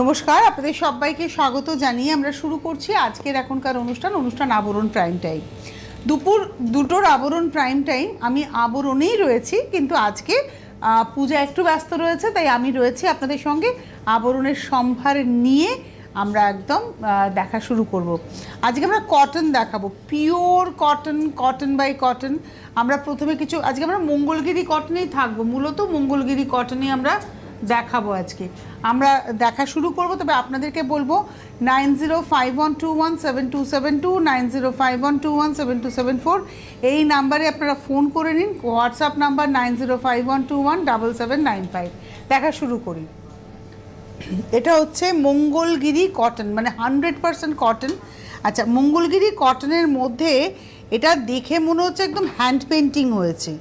নমস্কার, আপনাদের সবাইকে স্বাগত জানিয়ে আমরা শুরু করছি আজকের এখনকার অনুষ্ঠান অনুষ্ঠান আবরণ প্রাইম টাইম দুপুর দুটোর আবরণ প্রাইম টাইম আমি আবরণেই রয়েছি, কিন্তু আজকে পূজা একটু ব্যস্ত রয়েছে, তাই আমি রয়েছি আপনাদের সঙ্গে আবরণের সম্ভার নিয়ে আমরা একদম দেখা শুরু করব। আজকে আমরা কটন দেখাবো pure cotton cotton by cotton আমরা প্রথমে কিছু, আজকে আমরা মঙ্গলগিরি কটনেই থাকব, মূলত মঙ্গলগিরি কটনে আমরা দেখাবো আজকে। আমরা দেখা শুরু করব, তবে আপনাদেরকে বলব, nine zero five one two one seven two seven two, nine zero five one two one seven two seven four. এই নাম্বারে আপনারা ফোন করে নিন, WhatsApp number nine zero five one two one double seven nine five. দেখা শুরু করি। এটা হচ্ছে মঙ্গলগিরি কটন মানে হান্ড্রেড পারসেন্ট কটন। আচ্ছা মঙ্গলগিরি কটনের মধ্যে এটা দেখে মনে হচ্ছে একদম হ্যান্ড পেন্টিং হয়েছে।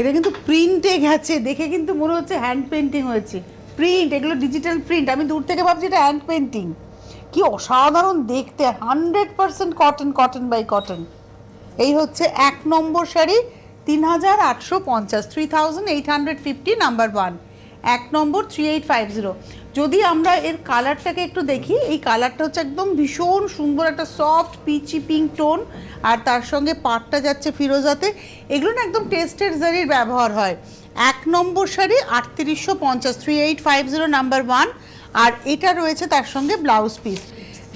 এটা কিন্তু প্রিন্টে গেছে, দেখে কিন্তু মনে হচ্ছে হ্যান্ড পেন্টিং হয়েছে। প্রিন্ট এগুলো ডিজিটাল প্রিন্ট আমি দূর থেকে ভাবছি এটা হ্যান্ড পেন্টিং কি অসাধারণ দেখতে hundred percent cotton cotton by cotton এই হচ্ছে এক নম্বর শাড়ি, তিন হাজার আটশো পঞ্চাশ three thousand eight hundred fifty number one এক নম্বর থ্রি এইট ফাইভ জিরো যদি আমরা এর কালারটাকে একটু দেখি, এই কালারটা হচ্ছে একদম ভীষণ সুন্দর একটা সফট পিচি পিঙ্ক টোন আর তার সঙ্গে পাটটা যাচ্ছে ফিরোজাতে। এগুলো না একদম টেস্টের জারির ব্যবহার হয়। এক নম্বর শাড়ি আটত্রিশশো পঞ্চাশ three eight five zero number one আর এটা রয়েছে তার সঙ্গে ব্লাউজ পিস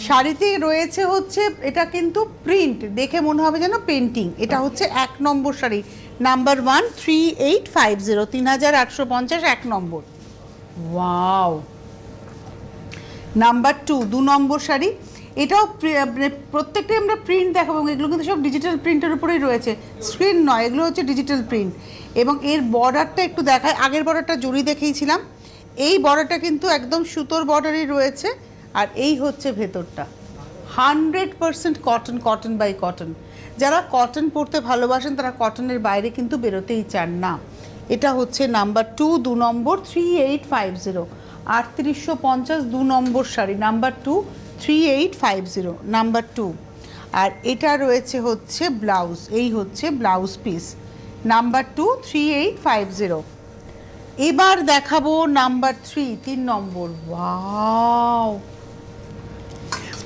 শাড়িতে রয়েছে হচ্ছে, এটা কিন্তু প্রিন্ট দেখে মনে হবে যেন পেন্টিং এটা হচ্ছে এক নম্বর sari number one three eight five zero তিন হাজার আটশো পঞ্চাশ, এক নম্বর। ওয়াও নাম্বার টু, দু নম্বর শাড়ি। এটাও মানে প্রত্যেকটাই আমরা প্রিন্ট দেখাবো এগুলো কিন্তু সব ডিজিটাল প্রিন্টের উপরেই রয়েছে। স্ক্রিন নয়, এগুলো হচ্ছে ডিজিটাল প্রিন্ট এবং এর বর্ডারটা একটু দেখায় আগের বর্ডারটা জড়ি দেখিয়েছিলাম। এই বর্ডারটা কিন্তু একদম সুতোর বর্ডারই রয়েছে। আর এই হচ্ছে ভেতরটা। Hundred percent cotton cotton by cotton যারা কটন পরতে ভালোবাসেন, তারা কটনের বাইরে কিন্তু বেরোতেই চান না। এটা হচ্ছে নাম্বার টু দু নম্বর থ্রি এইট ফাইভ জিরো আটত্রিশশো পঞ্চাশ দু নম্বর sari number two three eight five zero number two আর এটা রয়েছে হচ্ছে ব্লাউজ, এই হচ্ছে blouse piece number two three eight five zero এবার দেখাবো নাম্বার থ্রি তিন নম্বর। ওয়াও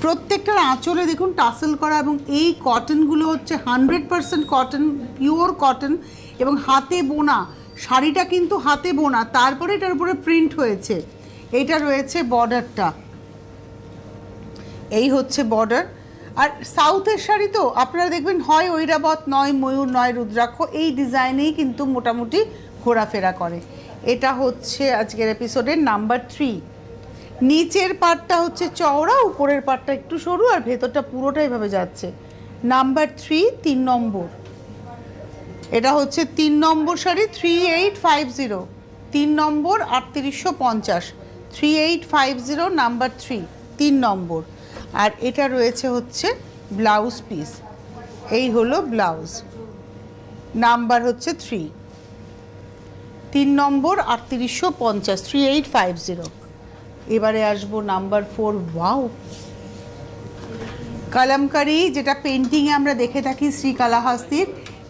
প্রত্যেকটার আঁচলে দেখুন টাসেল করা এবং এই কটনগুলো হচ্ছে hundred percent cotton pure cotton এবং হাতে বোনা, শাড়িটা কিন্তু হাতে বোনা, তারপরে এটার উপরে প্রিন্ট হয়েছে। এটা রয়েছে বর্ডারটা। এই হচ্ছে বর্ডার। আর সাউথের শাড়ি তো আপনারা দেখবেন হয় ঐরাবত, নয় ময়ূর, নয় রুদ্রাক্ষ, এই ডিজাইনেই কিন্তু মোটামুটি ঘোরাফেরা করে। এটা হচ্ছে আজকের এপিসোডের নাম্বার থ্রি নিচের পাটটা হচ্ছে চওড়া, উপরের পাটটা একটু সরু, আর ভেতরটা পুরোটাই ভাবে যাচ্ছে। নাম্বার থ্রি তিন নম্বর। এটা হচ্ছে তিন নম্বর sari three eight five zero তিন নম্বর, আটত্রিশশো পঞ্চাশ। Three eight five zero number three, তিন নম্বর। আর এটা রয়েছে হচ্ছে ব্লাউজ পিস। এই হলো ব্লাউজ। নাম্বার হচ্ছে থ্রি। তিন নম্বর আটত্রিশশো পঞ্চাশ, থ্রি এইট ফাইভ জিরো। এবারে আসব নাম্বার ফোর, ওয়াও। কালামকারি, যেটা পেন্টিংয়ে আমরা দেখে থাকি শ্রীকালাহাস্তির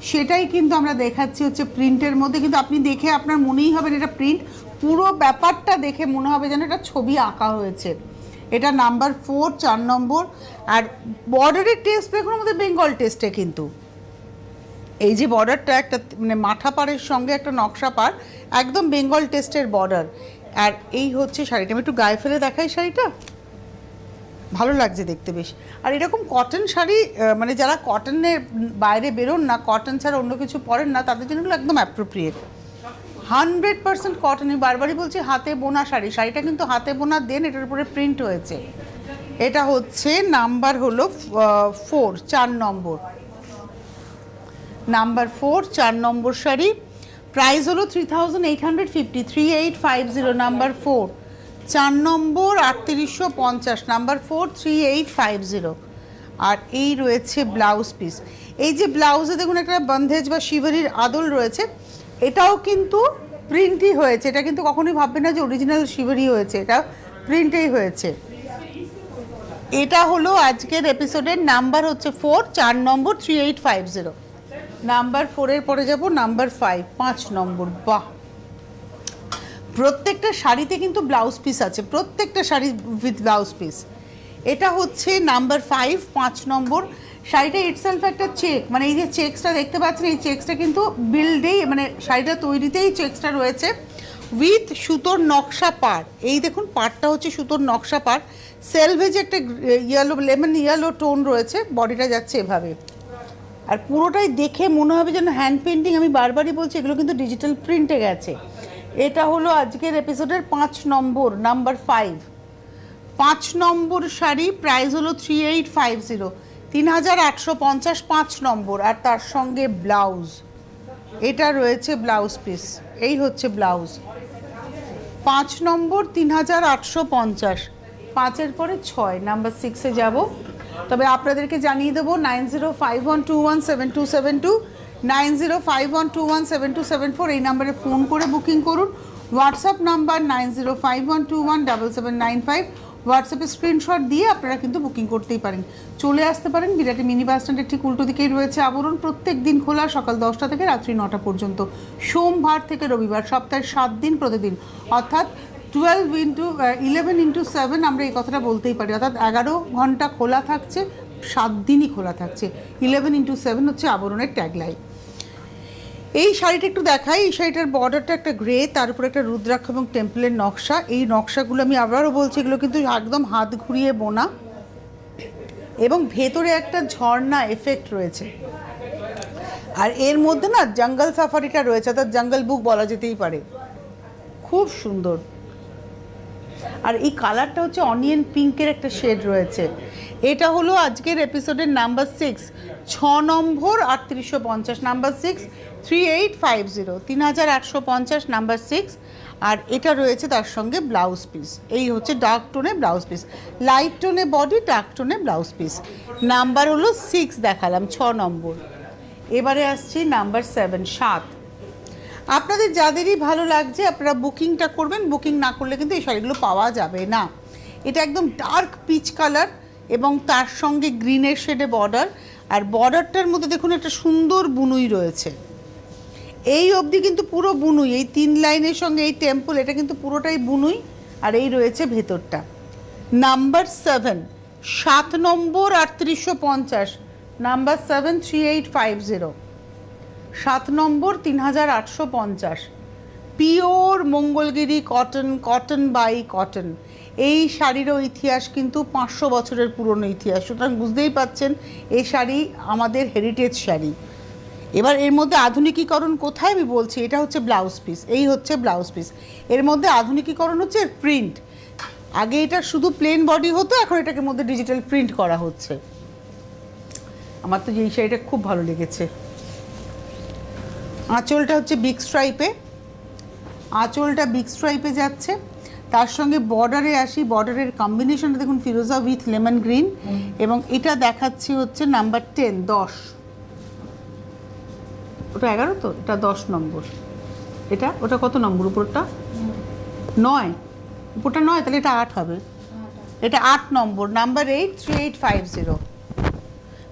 সেটাই কিন্তু আমরা দেখাচ্ছি হচ্ছে প্রিন্টের মধ্যে। কিন্তু আপনি দেখে আপনার মনেই হবে এটা প্রিন্ট পুরো ব্যাপারটা দেখে মনে হবে যেন এটা ছবি আঁকা হয়েছে। এটা নাম্বার ফোর, চার নম্বর। আর বর্ডারের টেস্ট দেখুন আমাদের বেঙ্গল টেস্টে কিন্তু। এই যে বর্ডারটা একটা মানে মাথা পাড়ের সঙ্গে একটা নকশা পাড়, একদম বেঙ্গল টেস্টের বর্ডার। আর এই হচ্ছে শাড়িটা। আমি একটু গায়ে ফেলে দেখাই শাড়িটা। ভালো লাগছে দেখতে বেশ। আর এরকম কটন শাড়ি মানে যারা কটনের বাইরে বেরোন না কটন ছাড়া অন্য কিছু পরেন না, তাদের জন্য একদম অ্যাপ্রোপ্রিয়েট হান্ড্রেড পার্সেন্ট কটন বারবারই বলছি হাতে বোনা শাড়ি। শাড়িটা কিন্তু হাতে বোনা দেন, এটার উপরে প্রিন্ট হয়েছে। এটা হচ্ছে নাম্বার হলো ফোর চার নম্বর। নাম্বার ফোর চার নম্বর শাড়ি। প্রাইস হলো three thousand eight hundred fifty three eight five zero number four চার নম্বর, আটত্রিশশো পঞ্চাশ, number four three eight five zero আর এই রয়েছে ব্লাউজ পিস এই যে ব্লাউজে দেখুন একটা বন্ধেজ বা শিবরির আদল রয়েছে। এটাও কিন্তু প্রিন্টই হয়েছে। এটা কিন্তু কখনোই ভাববে না যে অরিজিনাল শিবেরই হয়েছে। এটা প্রিন্টেই হয়েছে। এটা হলো আজকের এপিসোডের নাম্বার হচ্ছে ফোর চার নম্বর three eight five zero number ফোরের পরে যাব নাম্বার ফাইভ পাঁচ নম্বর। বাহ! প্রত্যেকটা শাড়িতে কিন্তু ব্লাউজ পিস আছে। প্রত্যেকটা শাড়ি উইথ ব্লাউজ পিস এটা হচ্ছে নাম্বার ফাইভ পাঁচ নম্বর। শাড়িটা ইটসেলফ একটা চেক মানে এই যে চেকসটা দেখতে পাচ্ছেন, এই চেকসটা কিন্তু বিল্ডেই মানে শাড়িটা তৈরিতেই চেকসটা রয়েছে উইথ সুতোর নকশা পার এই দেখুন, পাড়টা হচ্ছে সুতোর নকশা পার সেলভেজ একটা ইয়েলো লেমন ইয়েলো টোন রয়েছে বডিটা যাচ্ছে এভাবে। আর পুরোটাই দেখে মনে হবে যেন হ্যান্ড পেন্টিং আমি বারবারই বলছি, এগুলো কিন্তু ডিজিটাল প্রিন্টে গেছে। এটা হলো আজকের এপিসোডের পাঁচ নম্বর নাম্বার ফাইভ পাঁচ নম্বর শাড়ি প্রাইস হলো থ্রি এইট ফাইভ জিরো তিন হাজার একশো পঞ্চাশ পাঁচ নম্বর, আর তার সঙ্গে ব্লাউজ। এটা রয়েছে ব্লাউজ পিস। এই হচ্ছে ব্লাউজ। পাঁচ নম্বর, তিন হাজার আটশো পঞ্চাশ। পাঁচের পরে ছয়, নাম্বার সিক্সে যাব। তবে আপনাদেরকে জানিয়ে দেবো, nine zero five one two one seven two seven two, nine zero five one two one seven two seven four, এই নাম্বারে ফোন করে বুকিং করুন। WhatsApp number nine zero five one two one double seven nine five. হোয়াটসঅ্যাপে screenshot দিয়ে আপনারা কিন্তু booking করতেই পারেন। চলে আসতে পারেন, বিরাটি মিনি বাস স্ট্যান্ডের ঠিক উল্টো দিকেই রয়েছে আবরণ। প্রত্যেক দিন খোলা সকাল দশটা থেকে রাত্রি নটা পর্যন্ত। সোমবার থেকে রবিবার, সপ্তাহে সাত দিন প্রতিদিন। অর্থাৎ twelve into eleven into seven আমরা এই কথাটা বলতেই পারি। অর্থাৎ এগারো ঘণ্টা খোলা থাকছে, সাত দিনই খোলা থাকছে। ইলেভেন ইন্টু সেভেন হচ্ছে আবরণের ট্যাগলাইন এই শাড়িটা একটু দেখাই, এই শাড়িটার বর্ডারটা একটা গ্রে তার উপরে একটা রুদ্রাক্ষ এবং টেম্পলের নকশা। এই নকশাগুলো আমি আবারও বলছি, এগুলো কিন্তু একদম হাত ঘুরিয়ে বোনা। এবং ভেতরে একটা ঝর্ণা এফেক্ট রয়েছে। আর এর মধ্যে না জঙ্গল সাফারিটা রয়েছে, অর্থাৎ জঙ্গল বুক বলা যেতেই পারে। খুব সুন্দর। আর এই কালারটা হচ্ছে অনিয়ন পিঙ্কের একটা শেড রয়েছে। এটা হলো আজকের এপিসোডের নাম্বার সিক্স ছ নম্বর আটত্রিশশো পঞ্চাশ number six three eight five zero তিন হাজার আটশো পঞ্চাশ নাম্বার সিক্স আর এটা রয়েছে তার সঙ্গে ব্লাউজ পিস এই হচ্ছে ডার্ক টোনে ব্লাউজ পিস লাইট টোনে বডি ডার্ক টোনে ব্লাউজ পিস নাম্বার হলো সিক্স দেখালাম, ছ নম্বর। এবারে আসছি নাম্বার সেভেন সাত। আপনাদের যাদেরই ভালো লাগছে, আপনারা বুকিংটা করবেন। বুকিং না করলে কিন্তু এই শাড়িগুলো পাওয়া যাবে না। এটা একদম ডার্ক পিচ কালার এবং তার সঙ্গে গ্রিনের শেডে বর্ডার। আর বর্ডারটার মধ্যে দেখুন একটা সুন্দর বুনুই রয়েছে। এই অবধি কিন্তু পুরো বুনুই, এই তিন লাইনের সঙ্গে এই টেম্পল এটা কিন্তু পুরোটাই বুনুই, আর এই রয়েছে ভেতরটা। নাম্বার সেভেন সাত নম্বর আটত্রিশশো পঞ্চাশ number seven three eight five zero সাত নম্বর তিন হাজার আটশো পঞ্চাশ, pure Mangalagiri cotton cotton by cotton এই শাড়িরও ইতিহাস কিন্তু পাঁচশো বছরের পুরনো ইতিহাস। সুতরাং বুঝতেই পাচ্ছেন, এই শাড়ি আমাদের হেরিটেজ শাড়ি। এবার এর মধ্যে আধুনিকীকরণ কোথায় আমি বলছি? এটা হচ্ছে ব্লাউজ পিস এই হচ্ছে ব্লাউজ পিস এর মধ্যে আধুনিকীকরণ হচ্ছে প্রিন্ট আগে এটা শুধু প্লেন বডি হতো, এখন এটাকে মধ্যে ডিজিটাল প্রিন্ট করা হচ্ছে। আমার তো এই শাড়িটা খুব ভালো লেগেছে। আঁচলটা হচ্ছে বিগ স্ট্রাইপে আঁচলটা বিগ স্ট্রাইপে যাচ্ছে। তার সঙ্গে বর্ডারে আসি বর্ডারের কম্বিনেশনটা দেখুন ফিরোজা উইথ লেমন গ্রিন এবং এটা দেখাচ্ছি হচ্ছে নাম্বার টেন দশ। ওটা এগারো তো? এটা দশ নম্বর। এটা? ওটা কত নম্বর উপরটা? নয়। উপরটা নয় তাহলে এটা আট হবে। এটা আট নম্বর। Number eight three eight five zero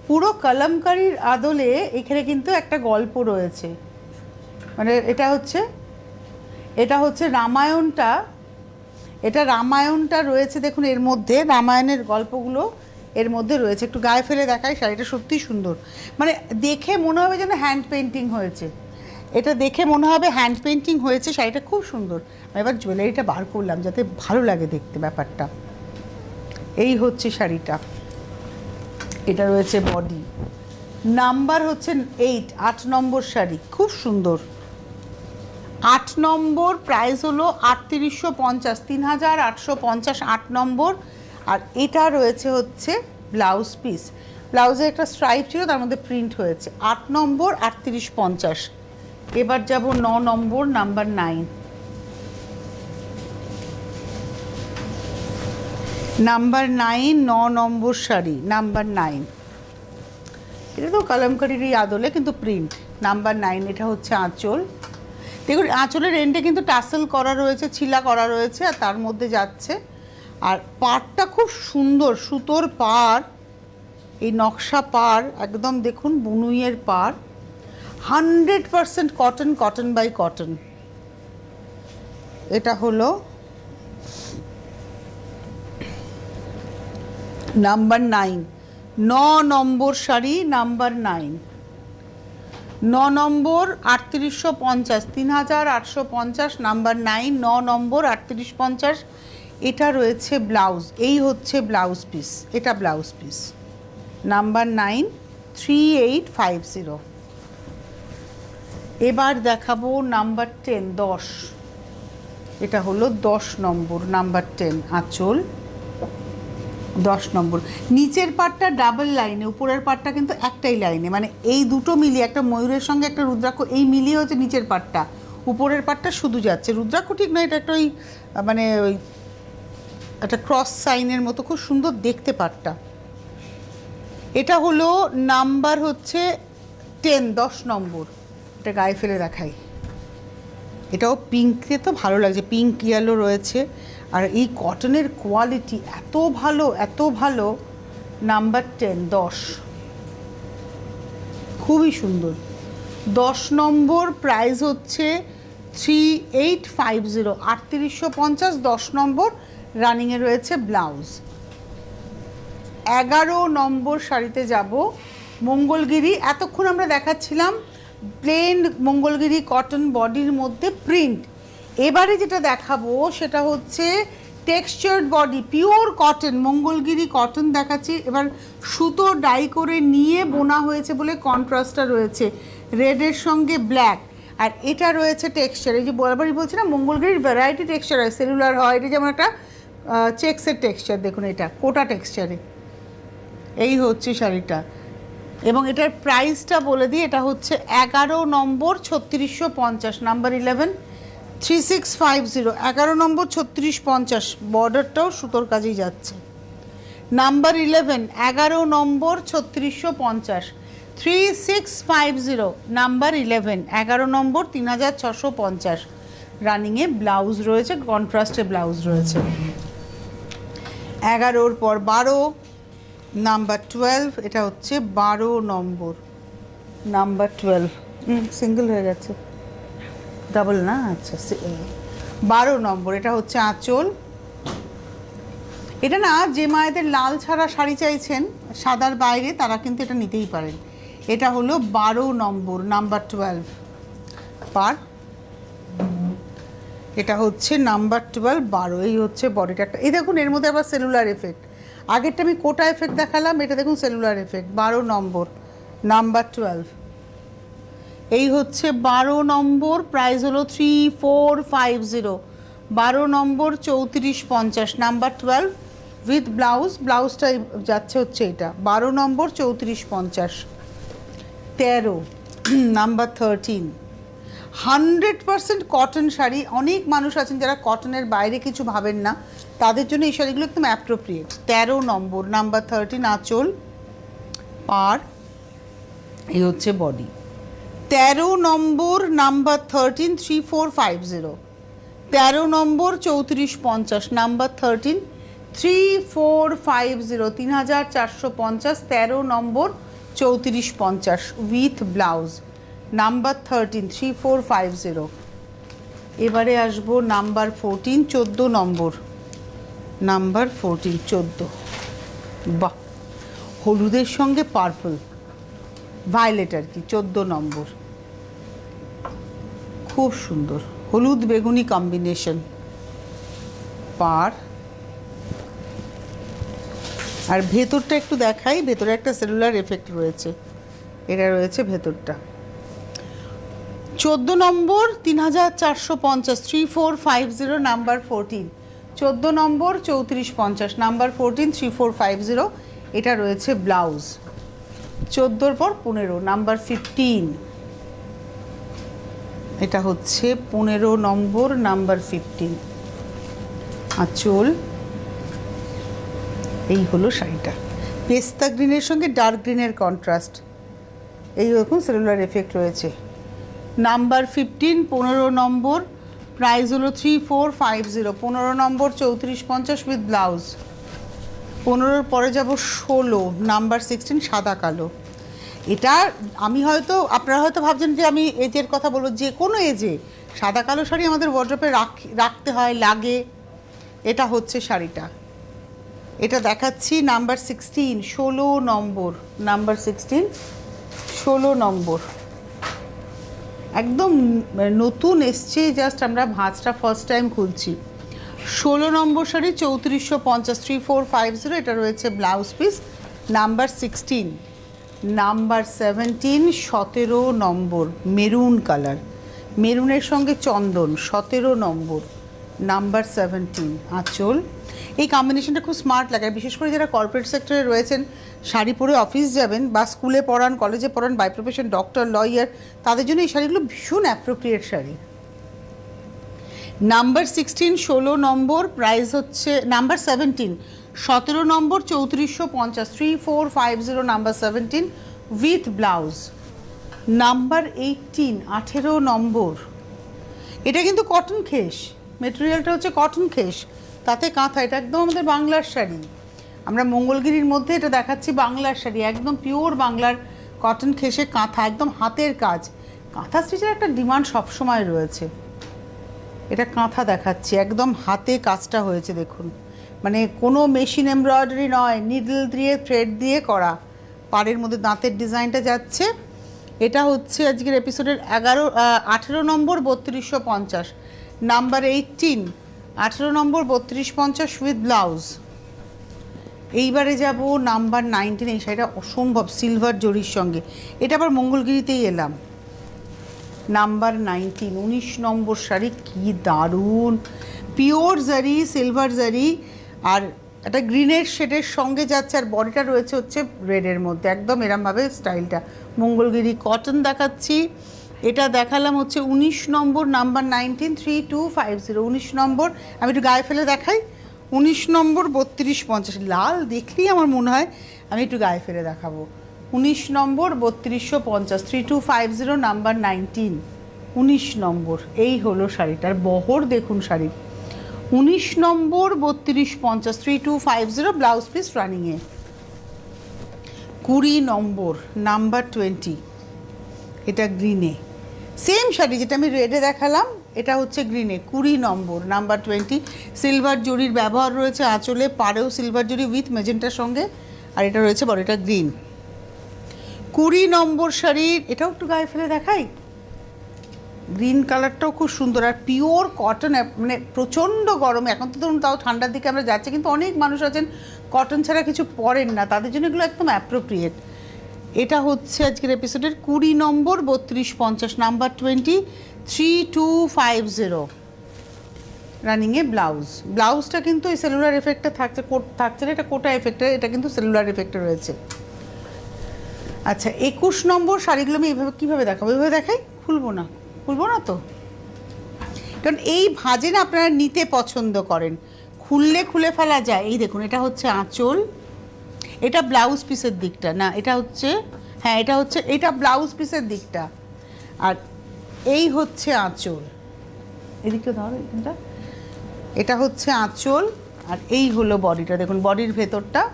পুরো কলমকারির আদলে এখানে কিন্তু একটা গল্প রয়েছে। মানে এটা হচ্ছে এটা হচ্ছে রামায়ণটা এটা রামায়ণটা রয়েছে, দেখুন, এর মধ্যে, রামায়ণের গল্পগুলো এর মধ্যে রয়েছে। একটু গায়ে ফেলে দেখায় শাড়িটা সত্যিই সুন্দর। মানে দেখে মনে হবে যেন হ্যান্ড পেন্টিং হয়েছে। এটা দেখে মনে হবে হ্যান্ড পেন্টিং হয়েছে, শাড়িটা খুব সুন্দর। আমি এবার জুয়েলারিটা বার করলাম যাতে ভালো লাগে দেখতে ব্যাপারটা। এই হচ্ছে শাড়িটা। এটা রয়েছে বডি নাম্বার হচ্ছে এইট আট নম্বর শাড়ি। খুব সুন্দর। আট নম্বর প্রাইস হলো আটত্রিশশো পঞ্চাশ, তিন হাজার আটশো পঞ্চাশ আট নম্বর। আর এটা রয়েছে হচ্ছে ব্লাউজ পিস ব্লাউজে একটা স্ট্রাইপ ছিল, তার মধ্যে প্রিন্ট হয়েছে। আট নম্বর আটত্রিশ পঞ্চাশ। এবার যাব ন নম্বর নাম্বার নাইন নাম্বার নাইন ন নম্বর শাড়ি নাম্বার নাইন এটা তো কলমকারিরই আদলে, কিন্তু প্রিন্ট নাম্বার নাইন এটা হচ্ছে আঁচল। দেখুন, আঁচলের এন্ডে কিন্তু টাসেল করা রয়েছে, ছিলা করা রয়েছে, আর তার মধ্যে যাচ্ছে। আর পাড়টা খুব সুন্দর, সুতোর পাড়, এই নকশা পাড়, একদম দেখুন বুনুইয়ের পাড়। Hundred percent cotton cotton by cotton এটা হলো নাম্বার নাইন ন নম্বর শাড়ি নাম্বার নাইন ন নম্বর আটত্রিশশো পঞ্চাশ, তিন হাজার আটশো পঞ্চাশ, নাম্বার নাইন, ন নম্বর আটত্রিশ পঞ্চাশ। এটা রয়েছে ব্লাউজ, এই হচ্ছে ব্লাউজ পিস, এটা blouse piece. Number nine, three eight five zero. এবার দেখাবো নাম্বার টেন, দশ। এটা হলো দশ নম্বর, নাম্বার টেন, আঁচল। দশ নম্বর। নিচের পাটটা ডাবল লাইনে উপরের পাটটা কিন্তু একটাই লাইনে মানে এই দুটো মিলিয়ে, একটা ময়ূরের সঙ্গে, একটা রুদ্রাক্ষ, এই মিলিয়ে হচ্ছে নিচের পাটটা। উপরের পাটটা শুধু যাচ্ছে। রুদ্রাক্ষ ঠিক নয়, এটা একটা ওই মানে ওই, একটা ক্রস সাইনের মতো খুব সুন্দর দেখতে পাটটা। এটা হলো নাম্বার হচ্ছে টেন দশ নম্বর। এটা গায়ে ফেলে দেখাই। এটাও পিঙ্কে তো ভালো লাগছে। পিঙ্ক ইয়েলো রয়েছে। আর এই কটনের কোয়ালিটি এত ভালো এত ভালো। নাম্বার টেন দশ। খুবই সুন্দর। দশ নম্বর প্রাইস হচ্ছে থ্রি এইট ফাইভ জিরো আটত্রিশশো পঞ্চাশ, দশ নম্বর রানিংয়ে রয়েছে ব্লাউজ এগারো নম্বর শাড়িতে যাব, মঙ্গলগিরি। এতক্ষণ আমরা দেখাচ্ছিলাম প্লেন মঙ্গলগিরি কটন বডির মধ্যে প্রিন্ট এবারে যেটা দেখাবো সেটা হচ্ছে textured body pure cotton Mangalagiri cotton দেখাচ্ছি। এবার সুতো ডাই করে নিয়ে বোনা হয়েছে বলে কন্ট্রাস্টটা রয়েছে। রেডের সঙ্গে ব্ল্যাক আর এটা রয়েছে টেক্সচার এই যে বরাবরই বলছি না, মঙ্গলগিরির ভ্যারাইটি টেক্সচার হয় সেলুলার হয়, এটা যেমন একটা চেক্সের টেক্সচার দেখুন এটা, কোটা টেক্সচারে এই হচ্ছে শাড়িটা। এবং এটার প্রাইসটা বলে দিই, এটা হচ্ছে এগারো নম্বর, ছত্রিশশো পঞ্চাশ number eleven three six five zero, এগারো নম্বর ছত্রিশ পঞ্চাশ, বর্ডারটাও সুতোর কাজেই যাচ্ছে। নাম্বার ইলেভেন, এগারো নম্বর ছত্রিশশো পঞ্চাশ, three six five zero, number eleven, এগারো নম্বর তিন হাজার ছশো পঞ্চাশ। রানিংয়ে ব্লাউজ রয়েছে, কন্ট্রাস্টে ব্লাউজ রয়েছে। এগারোর পর বারো, নাম্বার টুয়েলভ, এটা হচ্ছে বারো নম্বর। নাম্বার টুয়েলভ সিঙ্গেল হয়ে গেছে। ডাবল না? আচ্ছা বারো নম্বর, এটা হচ্ছে আঁচল। এটা না, যে মায়েদের লাল ছাড়া শাড়ি চাইছেন, সাদার বাইরে, তারা কিন্তু এটা নিতেই পারেন। এটা হলো বারো নম্বর, নাম্বার টুয়েলভ। পার। এটা হচ্ছে নাম্বার টুয়েলভ, বারো। এই হচ্ছে বডিটা এই দেখুন, এর মধ্যে আবার সেলুলার এফেক্ট। আগেরটা আমি কোটা এফেক্ট দেখালাম, এটা দেখুন সেলুলার এফেক্ট, বারো নম্বর, নাম্বার টুয়েলভ। এই হচ্ছে বারো নম্বর প্রাইস হলো থ্রি ফোর ফাইভ জিরো বারো নম্বর, চৌত্রিশ, পঞ্চাশ। নাম্বার টুয়েলভ উইথ ব্লাউজ ব্লাউজটা যাচ্ছে হচ্ছে এটা। বারো নম্বর, চৌত্রিশ, পঞ্চাশ। তেরো number thirteen hundred percent cotton sari. অনেক মানুষ আছেন যারা কটনের বাইরে কিছু ভাবেন না। তাদের জন্য এই শাড়িগুলো একদম অ্যাপ্রোপ্রিয়েট তেরো নম্বর নাম্বার থার্টিন আঁচল। পার এই হচ্ছে বডি তেরো নম্বর number thirteen three four five zero তেরো নম্বর চৌত্রিশ, পঞ্চাশ, number thirteen three four five zero তিন হাজার চারশো পঞ্চাশ। তেরো নম্বর চৌত্রিশ, পঞ্চাশ with blouse number thirteen three four five zero এবারে আসব নাম্বার ফোরটিন চোদ্দ নম্বর। নাম্বার ফোরটিন চোদ্দ। বাহ! হলুদের সঙ্গে পার্পল ভায়োলেট আর কি, চোদ্দ নম্বর। খুব সুন্দর। হলুদ বেগুনি কম্বিনেশন পার। আর ভেতরটা একটু দেখাই, ভেতরে একটা সেলুলার এফেক্ট রয়েছে। এটা রয়েছে ভেতরটা। চোদ্দ নম্বর, তিন হাজার চারশো পঞ্চাশ three four five zero number fourteen চোদ্দ নম্বর, চৌত্রিশ, পঞ্চাশ number fourteen three four five zero এটা রয়েছে ব্লাউজ চোদ্দোর পর পনেরো, নাম্বার ফিফটিন এটা হচ্ছে পনেরো নম্বর, নাম্বার ফিফটিন আঁচল এই হলো শাড়িটা। পেস্তা গ্রিনের সঙ্গে ডার্ক গ্রিনের কন্ট্রাস্ট এই রকম সেলুলার এফেক্ট রয়েছে। নাম্বার ফিফটিন পনেরো নম্বর। প্রাইস হলো থ্রি ফোর ফাইভ জিরো পনেরো নম্বর, চৌত্রিশ, পঞ্চাশ উইথ ব্লাউজ পনেরোর পরে যাব ষোলো নাম্বার সিক্সটিন সাদা কালো। এটা আমি হয়তো, আপনারা হয়তো ভাবছেন যে আমি এজের কথা বলব, যে কোনো এজে সাদা কালো শাড়ি আমাদের ওয়ার্ড্রপে রাখতে হয়, লাগে। এটা হচ্ছে শাড়িটা। এটা দেখাচ্ছি নাম্বার সিক্সটিন ষোলো নম্বর নাম্বার সিক্সটিন ষোলো নম্বর। একদম নতুন এসছে জাস্ট আমরা ভাঁজটা ফার্স্ট টাইম খুলছি। ষোলো নম্বর শাড়ি চৌত্রিশশো পঞ্চাশ থ্রি ফোর ফাইভ জিরো এটা রয়েছে blouse piece number sixteen number seventeen সতেরো নম্বর মেরুন কালার মেরুনের সঙ্গে চন্দন, সতেরো নম্বর। নাম্বার সেভেন্টিন আঁচল। এই কম্বিনেশনটা খুব স্মার্ট লাগে। বিশেষ করে যারা কর্পোরেট সেক্টরে রয়েছেন, শাড়ি পরে অফিস যাবেন বা স্কুলে পড়ান কলেজে পড়ান বাই প্রফেশন ডক্টর লয়ার তাদের জন্য এই শাড়িগুলো ভীষণ অ্যাপ্রোপ্রিয়েট শাড়ি। নাম্বার সিক্সটিন ষোলো নম্বর প্রাইস হচ্ছে নাম্বার সেভেন্টিন সতেরো নম্বর, চৌত্রিশশো পঞ্চাশ three four five zero number seventeen with blouse number eighteen আঠেরো নম্বর, এটা কিন্তু কটন খেস মেটেরিয়ালটা হচ্ছে কটন খেস, তাতে কাঁথা, এটা একদম আমাদের বাংলার শাড়ি। আমরা মঙ্গলগিরির মধ্যে এটা দেখাচ্ছি বাংলার শাড়ি, একদম পিওর বাংলার কটন খেসে কাঁথা, একদম হাতের কাজ। কাঁথা স্টিচের একটা ডিমান্ড সবসময় রয়েছে। এটা কাঁথা দেখাচ্ছি, একদম হাতে কাজটা হয়েছে দেখুন। মানে কোনো মেশিন এমব্রয়ডারি নয় নিডল দিয়ে থ্রেড দিয়ে করা। পাড়ের মধ্যে দাঁতের ডিজাইনটা যাচ্ছে। এটা হচ্ছে আজকের এপিসোডের এগারো আঠেরো নম্বর বত্রিশশো পঞ্চাশ। নাম্বার এইটিন আঠেরো নম্বর বত্রিশ পঞ্চাশ উইথ ব্লাউজ এইবারে যাব নাম্বার নাইনটিন এই শাড়িটা অসম্ভব সিলভার জরির সঙ্গে। এটা আবার মঙ্গলগিরিতেই এলাম। নাম্বার নাইনটিন, উনিশ নম্বর শাড়ি, কি দারুণ। পিওর জারি, সিলভার জারি, আর একটা গ্রিনের শেডের সঙ্গে যাচ্ছে, আর বডিটা রয়েছে হচ্ছে রেডের মধ্যে। একদম এরমভাবে স্টাইলটা। মঙ্গলগিরি কটন দেখাচ্ছি। এটা দেখালাম হচ্ছে উনিশ নম্বর, number nineteen three two five zero উনিশ নম্বর, আমি একটু গায়ে ফেলে দেখাই। উনিশ নম্বর, বত্রিশ পঞ্চাশ। লাল, দেখলেই আমার মনে হয় আমি একটু গায়ে ফেলে দেখাবো। উনিশ নম্বর বত্রিশশো পঞ্চাশ three two five zero number nineteen উনিশ নম্বর, এই হলো শাড়িটার বহর, দেখুন শাড়ি। উনিশ নম্বর বত্রিশ পঞ্চাশ three two five zero blouse piece রানিংয়ে কুড়ি নম্বর নাম্বার টোয়েন্টি এটা গ্রিনে সেম শাড়ি যেটা আমি রেডে দেখালাম, এটা হচ্ছে গ্রিনে কুড়ি নম্বর নাম্বার টোয়েন্টি সিলভার জরির ব্যবহার রয়েছে আঁচলে, পাড়েও সিলভার জরি উইথ মেজেন্টার সঙ্গে, আর এটা রয়েছে বড় এটা গ্রিন কুড়ি নম্বর শাড়ির, এটাও একটু গায়ে ফেলে দেখাই? গ্রিন কালারটাও খুব সুন্দর আর পিওর কটন মানে প্রচণ্ড গরম, এখন তো ধরুন তাও ঠান্ডার দিকে আমরা যাচ্ছি, কিন্তু অনেক মানুষ আছেন কটন ছাড়া কিছু পরেন না, তাদের জন্য এগুলো একদম অ্যাপ্রোপ্রিয়েট এটা হচ্ছে আজকের এপিসোডের কুড়ি নম্বর, বত্রিশ পঞ্চাশ number twenty three two five zero রানিংয়ে blouse ব্লাউজটা কিন্তু এই সেলুলার এফেক্টটা থাকছে থাকছে না, এটা কোটা এফেক্টে এটা কিন্তু সেলুলার এফেক্টে রয়েছে। আচ্ছা একুশ নম্বর শাড়িগুলো আমি এইভাবে কীভাবে দেখাবো? এইভাবে দেখাই? খুলবো না। খুলবো না তো? কারণ এই ভাজে না আপনারা নিতে পছন্দ করেন। খুললে খুলে ফেলা যায়। এই দেখুন, এটা হচ্ছে আঁচল। এটা ব্লাউজ পিসের দিকটা। না, এটা হচ্ছে হ্যাঁ এটা হচ্ছে, এটা ব্লাউজ পিসের দিকটা। আর এই হচ্ছে আঁচল। এদিকে ধরো এখানটা। এটা হচ্ছে আঁচল। আর এই হলো বডিটা। দেখুন, বডির ভেতরটা।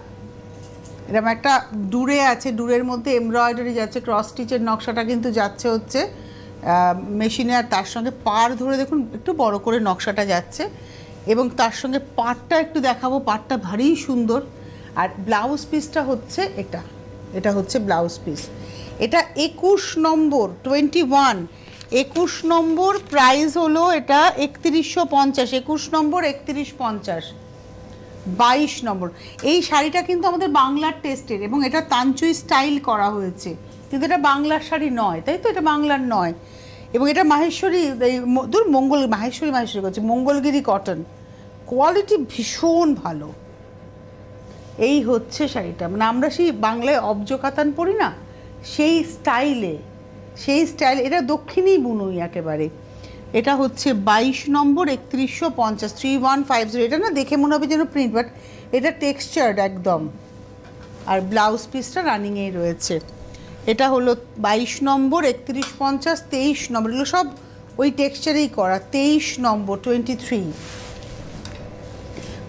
এরকম একটা দূরে আছে, দূরের মধ্যে এমব্রয়ডারি যাচ্ছে ক্রস স্টিচের নকশাটা কিন্তু যাচ্ছে হচ্ছে মেশিনে আর তার সঙ্গে পার ধরে দেখুন, একটু বড় করে নকশাটা যাচ্ছে এবং তার সঙ্গে পাটটা একটু দেখাবো পাটটা ভারী সুন্দর। আর ব্লাউজ পিসটা হচ্ছে এটা এটা হচ্ছে ব্লাউজ পিস এটা একুশ নম্বর টোয়েন্টি ওয়ান একুশ নম্বর প্রাইস হলো এটা একত্রিশশো পঞ্চাশ, একুশ নম্বর একত্রিশ পঞ্চাশ। বাইশ নম্বর। এই শাড়িটা কিন্তু আমাদের বাংলার টেস্টের এবং এটা তাঞ্চুই স্টাইল করা হয়েছে। কিন্তু এটা বাংলার শাড়ি নয়, তাই তো? এটা বাংলার নয়। এবং এটা মাহেশ্বরী, এই দূর মঙ্গল, মাহেশ্বরী মাহেশ্বরী করছে, মঙ্গলগিরি কটন কোয়ালিটি ভীষণ ভালো। এই হচ্ছে শাড়িটা। মানে আমরা সেই বাংলায় অব্জ কাতান পরি না, সেই স্টাইলে, সেই স্টাইল, এটা দক্ষিণী বুনুই একেবারে। এটা হচ্ছে বাইশ নম্বর, একত্রিশশো পঞ্চাশ থ্রি ওয়ান ফাইভ জিরো এটা না দেখে মনে হবে যেন প্রিন্ট বাট এটা টেক্সচার্ড একদম। আর ব্লাউজ পিসটা রানিংয়েই রয়েছে। এটা হলো বাইশ নম্বর, একত্রিশ পঞ্চাশ, তেইশ নম্বর। এগুলো সব ওই টেক্সচারেই করা, তেইশ নম্বর টোয়েন্টি থ্রি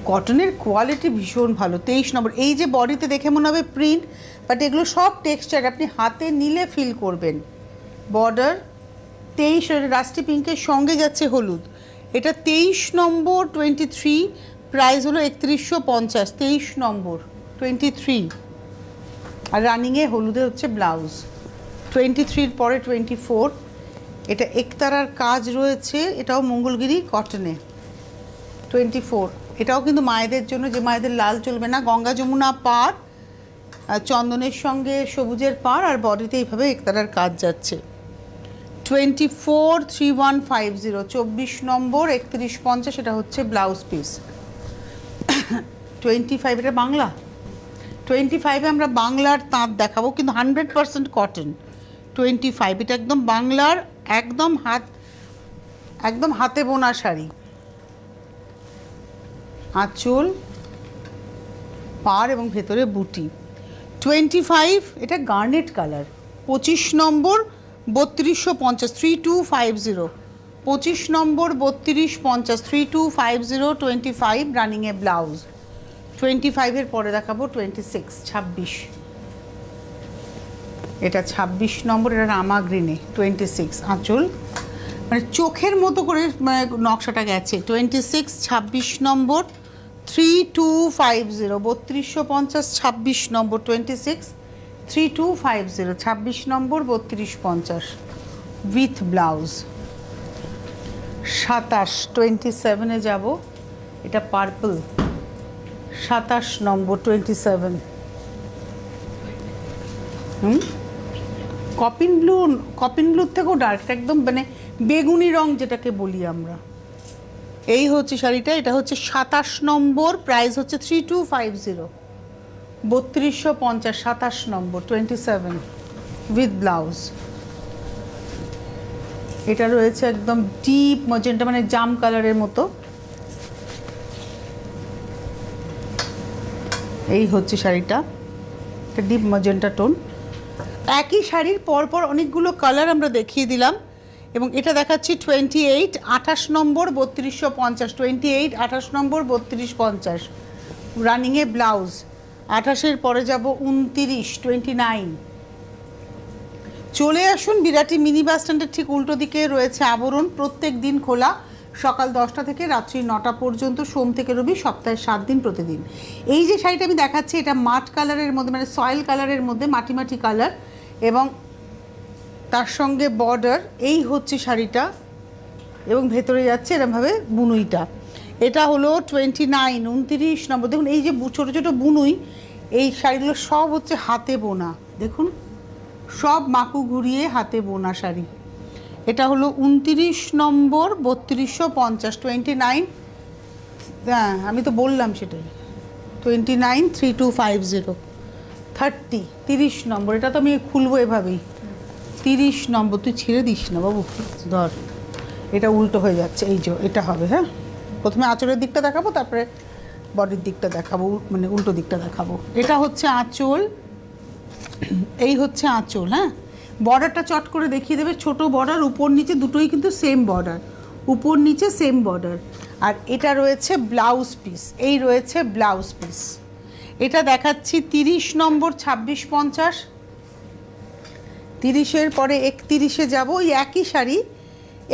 কটনের কোয়ালিটি ভীষণ ভালো, তেইশ নম্বর। এই যে বডিতে দেখে মনে হবে প্রিন্ট বাট এগুলো সব টেক্সচার আপনি হাতে নিলে ফিল করবেন। বর্ডার তেইশ রাস্টি পিঙ্কের সঙ্গে যাচ্ছে হলুদ। এটা তেইশ নম্বর টোয়েন্টি থ্রি প্রাইস হলো একত্রিশশো পঞ্চাশ, তেইশ নম্বর টোয়েন্টি থ্রি আর রানিংয়ে হলুদে হচ্ছে ব্লাউজ টোয়েন্টি থ্রির পরে টোয়েন্টি ফোর এটা একতারার কাজ রয়েছে, এটাও মঙ্গলগিরি কটনে টোয়েন্টি ফোর এটাও কিন্তু মায়েদের জন্য, যে মায়েদের লাল চলবে না, গঙ্গা যমুনা পার চন্দনের সঙ্গে সবুজের পার, আর বডিতে এইভাবে একতারার কাজ যাচ্ছে। Twenty four three one five zero, চব্বিশ নম্বর, একত্রিশ পঞ্চাশ, এটা হচ্ছে ব্লাউজ পিস টোয়েন্টি ফাইভ এটা বাংলা? টোয়েন্টি ফাইভে আমরা বাংলার তাঁত দেখাবো, কিন্তু hundred percent cotton twenty five, এটা একদম বাংলার একদম হাত, একদম হাতে বোনা শাড়ি। আঁচল, পার এবং ভেতরে বুটি। টোয়েন্টি ফাইভ, এটা গার্নেট কালার। পঁচিশ নম্বর বত্রিশশো পঞ্চাশ থ্রি টু ফাইভ জিরো পঁচিশ নম্বর বত্রিশ পঞ্চাশ three two five zero twenty five রানিংয়ে blouse twenty ফাইভের পরে দেখাবো টোয়েন্টি সিক্স ছাব্বিশ। এটা ছাব্বিশ নম্বর, এটা রামা গ্রিনে টোয়েন্টি সিক্স আঁচল। মানে চোখের মতো করে মানে নকশাটা গেছে। টোয়েন্টি সিক্স ছাব্বিশ নম্বর থ্রি টু ফাইভ জিরো বত্রিশশো পঞ্চাশ, ছাব্বিশ নম্বর twenty six three two five zero, ছাব্বিশ নম্বর, বত্রিশ পঞ্চাশ, উইথ ব্লাউজ। সাতাশ টোয়েন্টি সেভেনে যাব। এটা পার্পল সাতাশ নম্বর টোয়েন্টি সেভেন হুম? কপিন ব্লু, কপিন ব্লুর থেকেও ডার্ক একদম মানে বেগুনি রং যেটাকে বলি আমরা। এই হচ্ছে শাড়িটা, এটা হচ্ছে সাতাশ নম্বর প্রাইস হচ্ছে থ্রি টু ফাইভ জিরো। বত্রিশশো পঞ্চাশ, সাতাশ নম্বর টোয়েন্টি সেভেন উইথ ব্লাউজ এটা রয়েছে একদম ডিপ মজেন্টা মানে জাম কালারের মতো। এই হচ্ছে শাড়িটা। এটা ডিপ মজেন্টা টোন একই শাড়ির পরপর অনেকগুলো কালার আমরা দেখিয়ে দিলাম। এবং এটা দেখাচ্ছি টোয়েন্টি এইট আঠাশ নম্বর, বত্রিশশো পঞ্চাশ টোয়েন্টি এইট আঠাশ নম্বর, বত্রিশ পঞ্চাশ। রানিংয়ে ব্লাউজ আঠাশের পরে যাব উনতিরিশ টোয়েন্টি নাইন চলে আসুন বিরাটি মিনি বাস স্ট্যান্ডের ঠিক উল্টো দিকে রয়েছে আবরণ। প্রত্যেক দিন খোলা, সকাল দশটা থেকে রাত্রি নটা পর্যন্ত, সোম থেকে রবি সপ্তাহে সাত দিন প্রতিদিন। এই যে শাড়িটা আমি দেখাচ্ছি, এটা মাঠ কালারের মধ্যে মানে সয়েল কালারের মধ্যে মাটি মাটি কালার এবং তার সঙ্গে বর্ডার এই হচ্ছে শাড়িটা এবং ভেতরে যাচ্ছে এরমভাবে বুনুইটা। এটা হলো টোয়েন্টি নাইন উনতিরিশ নম্বর। দেখুন, এই যে ছোটো ছোটো বুনুই, এই শাড়িগুলো সব হচ্ছে হাতে বোনা। দেখুন, সব মাকু ঘুরিয়ে হাতে বোনা শাড়ি। এটা হলো উনতিরিশ নম্বর, বত্রিশশো পঞ্চাশ। টোয়েন্টি নাইন হ্যাঁ আমি তো বললাম সেটাই। Twenty nine three two five zero thirty তিরিশ নম্বর। এটা তো আমি খুলবো এভাবেই। তিরিশ নম্বর, তুই ছেড়ে দিস না বাবু, ধর। এটা উল্টো হয়ে যাচ্ছে, এই যে, এটা হবে হ্যাঁ? প্রথমে আঁচলের দিকটা দেখাবো, তারপরে বডির দিকটা দেখাবো মানে উল্টো দিকটা দেখাবো। এটা হচ্ছে আঁচল। এই হচ্ছে আঁচল হ্যাঁ? বর্ডারটা চট করে দেখিয়ে দেবে, ছোট বর্ডার, উপর নিচে দুটোই কিন্তু সেম বর্ডার। উপর নিচে সেম বর্ডার। আর এটা রয়েছে ব্লাউজ পিস, এই রয়েছে ব্লাউজ পিস। এটা দেখাচ্ছি তিরিশ নম্বর, ছাব্বিশ পঞ্চাশ। তিরিশের পরে একতিরিশে যাব, ওই একই শাড়ি,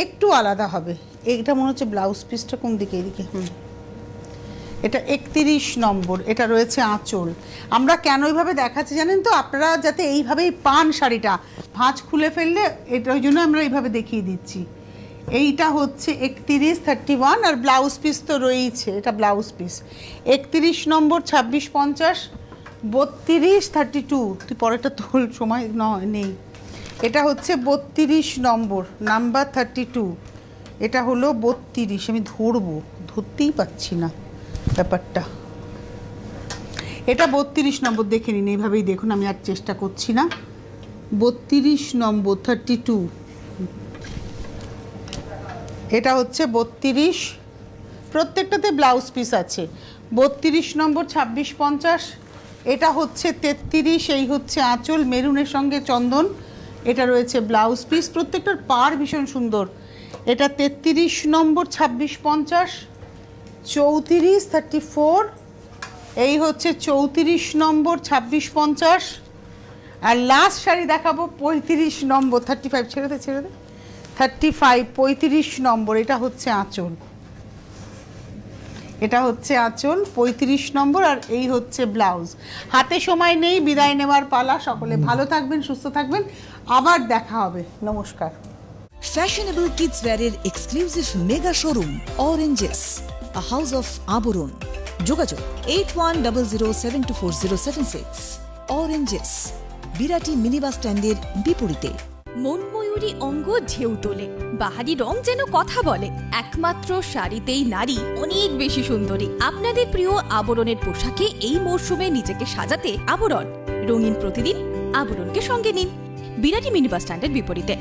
একটু আলাদা হবে। এটা মনে হচ্ছে ব্লাউজ পিসটা কোন দিকে? এদিকে হুম এটা একতিরিশ নম্বর, এটা রয়েছে আঁচল। আমরা কেন এইভাবে দেখাচ্ছি জানেন তো? আপনারা যাতে এইভাবেই পান শাড়িটা, ভাঁজ খুলে ফেললে এটা ওই জন্য আমরা এইভাবে দেখিয়ে দিচ্ছি। এইটা হচ্ছে একতিরিশ থার্টি ওয়ান আর ব্লাউজ পিস তো রয়েইছে, এটা ব্লাউজ পিস একতিরিশ নম্বর, ছাব্বিশ, পঞ্চাশ, বত্রিশ থার্টি টু তুই পরেরটা তোল, সময় নয়, নেই। এটা হচ্ছে বত্রিশ নম্বর নাম্বার থার্টি টু এটা হলো বত্রিশ, আমি ধরবো, ধরতেই পাচ্ছি না ব্যাপারটা। এটা বত্রিশ নম্বর, দেখে নিন, এইভাবেই দেখুন, আমি আর চেষ্টা করছি না। বত্রিশ নম্বর থার্টি টু এটা হচ্ছে বত্রিশ। প্রত্যেকটাতে ব্লাউজ পিস আছে। বত্রিশ নম্বর, ছাব্বিশ পঞ্চাশ। এটা হচ্ছে তেত্রিশ, এই হচ্ছে আঁচল, মেরুনের সঙ্গে চন্দন। এটা রয়েছে ব্লাউজ পিস। প্রত্যেকটার পার ভীষণ সুন্দর। এটা তেত্রিশ নম্বর, ছাব্বিশ পঞ্চাশ, চৌত্রিশ থার্টি ফোর এই হচ্ছে চৌত্রিশ নম্বর, ছাব্বিশ পঞ্চাশ, আর লাস্ট শাড়ি দেখাবো, পঁয়ত্রিশ নম্বর থার্টি ফাইভ ছেড়ে দে ছেড়ে দে থার্টি ফাইভ পঁয়ত্রিশ নম্বর, এটা হচ্ছে আঁচল। এটা হচ্ছে আঁচল, পঁয়ত্রিশ নম্বর, আর এই হচ্ছে ব্লাউজ। হাতে সময় নেই, বিদায় নেওয়ার পালা, সকলে ভালো থাকবেন, সুস্থ থাকবেন, আবার দেখা হবে, নমস্কার। Fashionable kids ওয়্যারের exclusive mega showroom Oranges a house of Abaran যোগাযোগ eight one double zero seven two four zero seven six Oranges Birati mini bus স্ট্যান্ডের বিপরীতে। মনময়ূরী অঙ্গ ঢেউ তোলে, বাহারি রং যেন কথা বলে। একমাত্র শাড়িতেই নারী অনেক বেশি সুন্দরী। আপনাদের প্রিয় আবরণের পোশাকে এই মরশুমে নিজেকে সাজাতে আবরণ। রঙিন প্রতিদিন আবরণকে সঙ্গে নিন। বিরাটি মিনি বাস স্ট্যান্ডের বিপরীতে।